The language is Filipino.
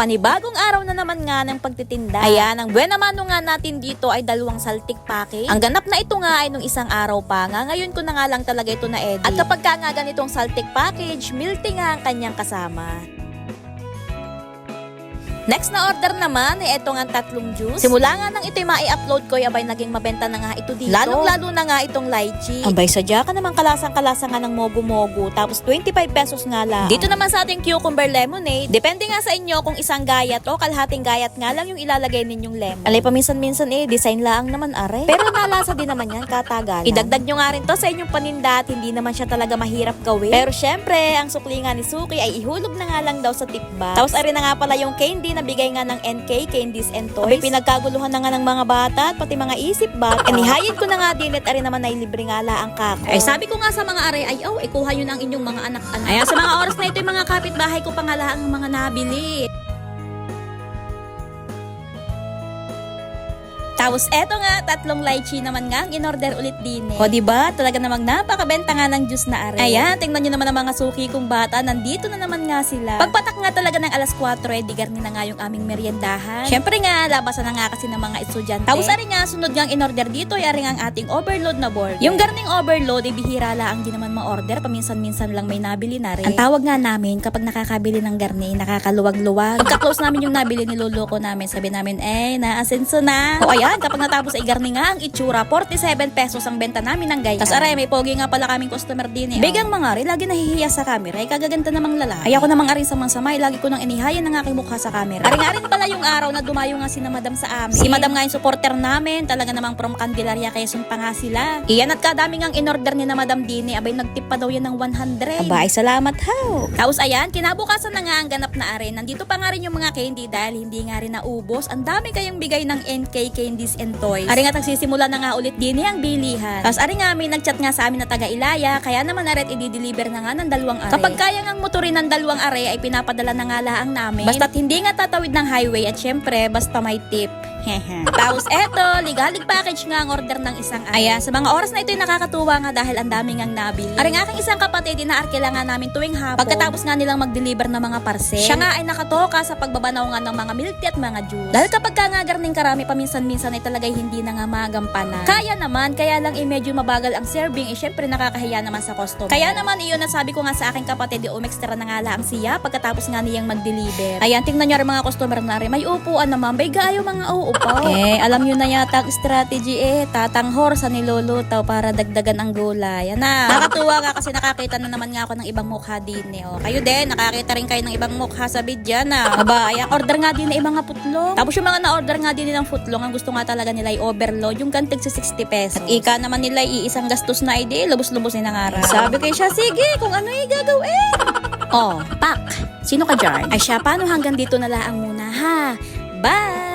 Panibagong araw na naman nga ng pagtitinda. Ayan, ang buena mano nga natin dito ay dalawang saltik package. Ang ganap na ito nga ay nung isang araw pa nga. Ngayon ko na nga lang talaga ito na edit. At kapag ka nga ganitong saltik package, milty nga ang kanyang kasama. Next na order naman ay ito nga tatlong juice. Simula nga nang ito'y mai-upload ko, ay abay naging mabenta na nga ito dito. Lalong-lalo na nga itong lychee. Abay, sadya ka naman kalasang-kalasa nga ng mogo-mogo. Tapos 25 pesos nga lang. Dito naman sa ating cucumber lemonade, depende nga sa inyo kung isang gayat o kalahating gayat nga lang yung ilalagay ninyong lemon. Alay, paminsan-minsan eh, design lang naman are. Pero nalasa din naman yan, katagalan. Idagdag nyo nga rin to sa inyong paninda at hindi naman siya talaga mahirap gawin. Pero syempre, ang sukli nga ni Suki ay ihulog na nga lang daw sa tip box. Tapos ari na nga pala yung candy na bigay nga ng NK, Candies and Toys. Abay, pinagkaguluhan na nga ng mga bata at pati mga isip bata. Inihayad ko na nga din at ari naman ay libre nga la ang kako. Eh, sabi ko nga sa mga are, ay, oh, ikuha yun ang inyong mga anak-anak. Ayan, sa mga oras na ito, yung mga kapitbahay ko pa nga lahat ang mga nabili. Tapos eto nga, tatlong lychee naman nga ang in-order ulit din eh. O diba, talaga namang napakabenta nga ng juice na are. Ayan, tingnan nyo naman ang mga suki kong bata, nandito na naman nga sila. Pagpatak nga talaga ng alas 4, eh, di na nga yung aming meriendahan. Syempre nga, labasan na nga kasi ng mga estudyante. Tapos ari nga, sunod nga ang in-order dito, ay ari nga ang ating overload na board. Yung garning overload, ay bihira lang di naman ma-order, paminsan-minsan lang may nabili na rin. Ang tawag nga namin, kapag nakakabili ng garni, nakakaluwag-luwag. Pagka-close namin yung nabili, niloloko namin. Sabi namin, eh, naasenso na. O ayan, kapag natapos ay garni nga ang itsura, 47 pesos ang benta namin ng gaya. Tapos aray, may pogi nga pala kaming customer din eh. Bigang mga rin, lagi nahihiya sa camera, ay kagaganda namang lalaki. Ay ako namang arin sa mga samay, lagi ko nang inihaya ng aking mukha sa camera. Aring arin pala yung araw na dumayo nga si na madam sa amin. Si madam nga yung supporter namin, talaga namang from Candelaria Quezon pa nga sila. Iyan at kadami nga in-order ni na madam din eh, abay nagtip pa daw yan ng 100. Aba, ay salamat how. Tapos ayan, kinabukasan na nga ang ganap na arin. Nandito pa nga rin yung mga candy dahil hindi nga rin naubos. Ang dami kayang bigay ng NK Candies and Toys. Ari nga nagsisimula na nga ulit din ang bilihan. Tapos ari nga may nagchat nga sa amin na taga Ilaya, kaya naman aret i-deliver na nga ng dalawang are. Kapag kaya ngang motorin ng dalawang are ay pinapadala na nga laang namin. Basta't hindi nga tatawid ng highway at syempre basta may tip. Tapos eto, ligalig package nga ang order ng isang are. Ayan, sa mga oras na ito ay nakakatuwa nga dahil ang dami ngang nabili. Aring aking isang kapatid, inaarkila nga namin tuwing hapon. Pagkatapos nga nilang mag-deliver ng mga parcel. Siya nga ay nakatoka sa pagbabanaw nga ng mga milk tea at mga juice. Dahil kapag ka nga garning karami, paminsan-minsan ay talagay hindi na nga magampanan. Kaya naman, kaya lang eh medyo mabagal ang serving, eh syempre nakakahiya naman sa customer. Kaya naman iyon at sabi ko nga sa aking kapatid, yung umextra na nga lang siya pagkatapos nga niyang mag-deliver. Ayan, tingnan niyo rin mga customer na rin, may upuan naman, may gayo mga uupo. Eh, alam niyo na yata ang strategy eh, tatanghor sa niluluto para dagdagan ang gulay. Yan na. Nakatuwa nga kasi nakakita na naman nga ako ng ibang mukha din eh. Oh. Kayo din, nakakita rin kayo ng ibang mukha sa video na. Aba, ayan, order nga din na ibang mga putlong. Tapos yung mga na-order nga din nilang footlong, ang gusto nga talaga nila ay overload, yung gantig sa 60 pesos. At ika naman nila iisang gastos na ide, lubos-lubos ni nangarap. Sabi kay siya, sige, kung ano yung gagawin. Oh, pak. Sino ka dyan? Ay siya, paano hanggang dito na lang muna ha? Bye!